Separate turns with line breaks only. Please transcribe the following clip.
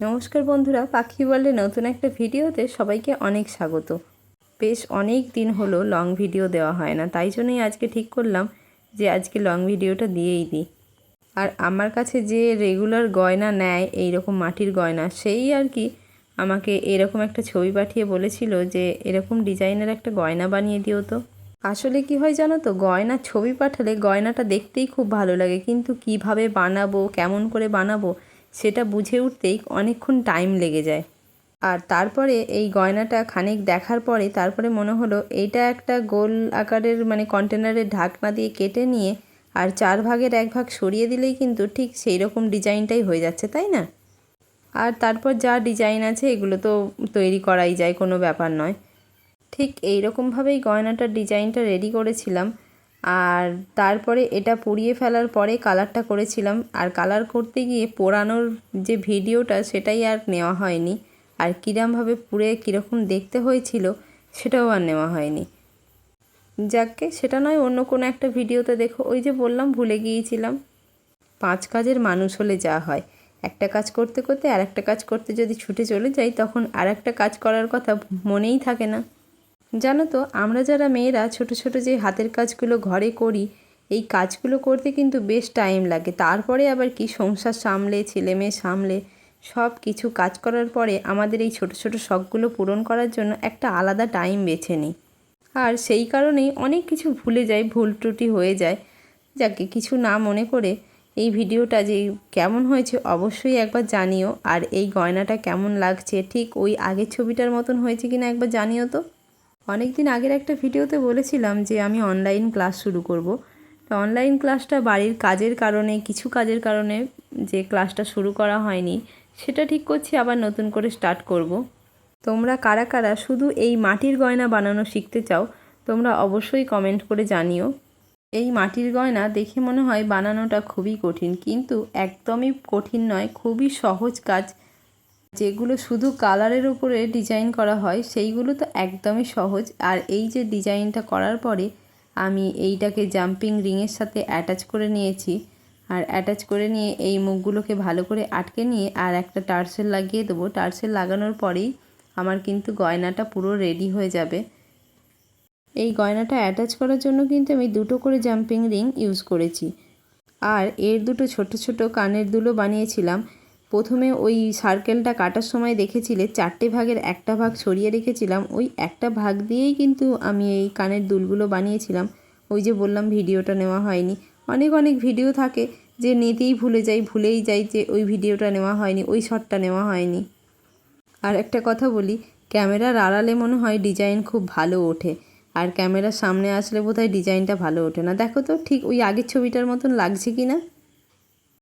নমস্কার বন্ধুরা, পাখি বলে নতুন একটা ভিডিওতে সবাইকে অনেক স্বাগত। বেশ অনেক দিন হলো লং ভিডিও দেওয়া হয় না, তাই জন্যই আজকে ঠিক করলাম যে আজকে লং ভিডিওটা দিয়েই দিই। আর আমার কাছে যে রেগুলার গয়না নেয় এই রকম মাটির গয়না, সেই আর কি আমাকে এরকম একটা ছবি পাঠিয়ে বলেছিল যে এরকম ডিজাইনের একটা গয়না বানিয়ে দিও তো। আসলে কি হয় জানো তো গয়নার ছবি পাঠালে গয়নাটা দেখতেই খুব ভালো লাগে, কিন্তু কীভাবে বানাবো, কেমন করে বানাবো সেটা বুঝে উঠতেই অনেকক্ষণ টাইম লেগে যায়। আর তারপরে এই গয়নাটা খানিক দেখার পরে তারপরে মনে হলো, এইটা একটা গোল আকারের মানে কন্টেনারের ঢাকনা দিয়ে কেটে নিয়ে আর চার ভাগের এক ভাগ সরিয়ে দিলেই কিন্তু ঠিক সেই রকম ডিজাইনটাই হয়ে যাচ্ছে, তাই না? আর তারপর যা ডিজাইন আছে এগুলো তো তৈরি করাই যায়, কোনো ব্যাপার নয়। ঠিক এই রকমভাবেই গয়নাটার ডিজাইনটা রেডি করেছিলাম। আর তারপরে এটা পুড়িয়ে ফেলার পরে কালারটা করেছিলাম। আর কালার করতে গিয়ে পোড়ানোর যে ভিডিওটা সেটাই আর নেওয়া হয়নি। আর কীরমভাবে পুড়ে কীরকম দেখতে হয়েছিল সেটাও আর নেওয়া হয়নি। যাকে সেটা নয়, অন্য কোনো একটা ভিডিওতে দেখো। ওই যে বললাম, ভুলে গিয়েছিলাম। পাঁচ কাজের মানুষ হলে যা হয়। একটা কাজ করতে করতে আর একটা কাজ করতে যদি ছুটে চলে যাই, তখন আর একটা কাজ করার কথা মনেই থাকে না। জানো তো, আমরা যারা মেয়েরা ছোট ছোট যে হাতের কাজগুলো ঘরে করি, এই কাজগুলো করতে কিন্তু বেশ টাইম লাগে। তারপরে আবার কি সংসার সামলে, ছেলে মেয়ে সামলে, সব কিছু কাজ করার পরে আমাদের এই ছোট ছোট শখগুলো পূরণ করার জন্য একটা আলাদা টাইম বেছে নিই। আর সেই কারণেই অনেক কিছু ভুলে যায় ভুল ত্রুটি হয়ে যায়। যাকে কিছু না মনে করে এই ভিডিওটা যে কেমন হয়েছে অবশ্যই একবার জানিও। আর এই গয়নাটা কেমন লাগছে, ঠিক ওই আগের ছবিটার মতন হয়েছে কিনা একবার জানিও তো। অনেক দিন আগের একটা ভিডিওতে বলেছিলাম যে আমি অনলাইন ক্লাস শুরু করব। তো অনলাইন ক্লাসটা বাড়ির কাজের কারণে, কিছু কাজের কারণে যে ক্লাসটা শুরু করা হয়নি, সেটা ঠিক করছি, আবার নতুন করে স্টার্ট করব। তোমরা কারা কারা শুধু এই মাটির গয়না বানানো শিখতে চাও, তোমরা অবশ্যই কমেন্ট করে জানিও। এই মাটির গয়না দেখে মনে হয় বানানোটা খুবই কঠিন, কিন্তু একদমই কঠিন নয়, খুবই সহজ কাজ। যেগুলো শুধু কালারের উপরে ডিজাইন করা হয়, সেইগুলো তো একদমই সহজ। আর এই যে ডিজাইনটা করার পরে আমি এইটাকে জাম্পিং রিংয়ের সাথে অ্যাটাচ করে নিয়েছি। আর অ্যাটাচ করে নিয়ে এই মুখগুলোকে ভালো করে আটকে নিয়ে আর একটা টার্সেল লাগিয়ে দেবো। টার্সেল লাগানোর পরেই আমার কিন্তু গয়নাটা পুরো রেডি হয়ে যাবে। এই গয়নাটা অ্যাটাচ করার জন্য কিন্তু আমি দুটো করে জাম্পিং রিং ইউজ করেছি। আর এর দুটো ছোট ছোট কানের দুলো বানিয়েছিলাম। প্রথমে ওই সার্কেলটা কাটার সময় দেখেছিলে, চারটে ভাগের একটা ভাগ সরিয়ে রেখেছিলাম। ওই একটা ভাগ দিয়েই কিন্তু আমি এই কানের দুলগুলো বানিয়েছিলাম। ওই যে বললাম, ভিডিওটা নেওয়া হয়নি। অনেক অনেক ভিডিও থাকে যে নিতেই ভুলে যাই, ভুলেই যাই যে ওই ভিডিওটা নেওয়া হয়নি, ওই শটটা নেওয়া হয়নি। আর একটা কথা বলি, ক্যামেরার আড়ালে মনে হয় ডিজাইন খুব ভালো ওঠে। আর ক্যামেরার সামনে আসলে বোধহয় ডিজাইনটা ভালো ওঠে না। দেখো তো, ঠিক ওই আগের ছবিটার মতন লাগছে কি না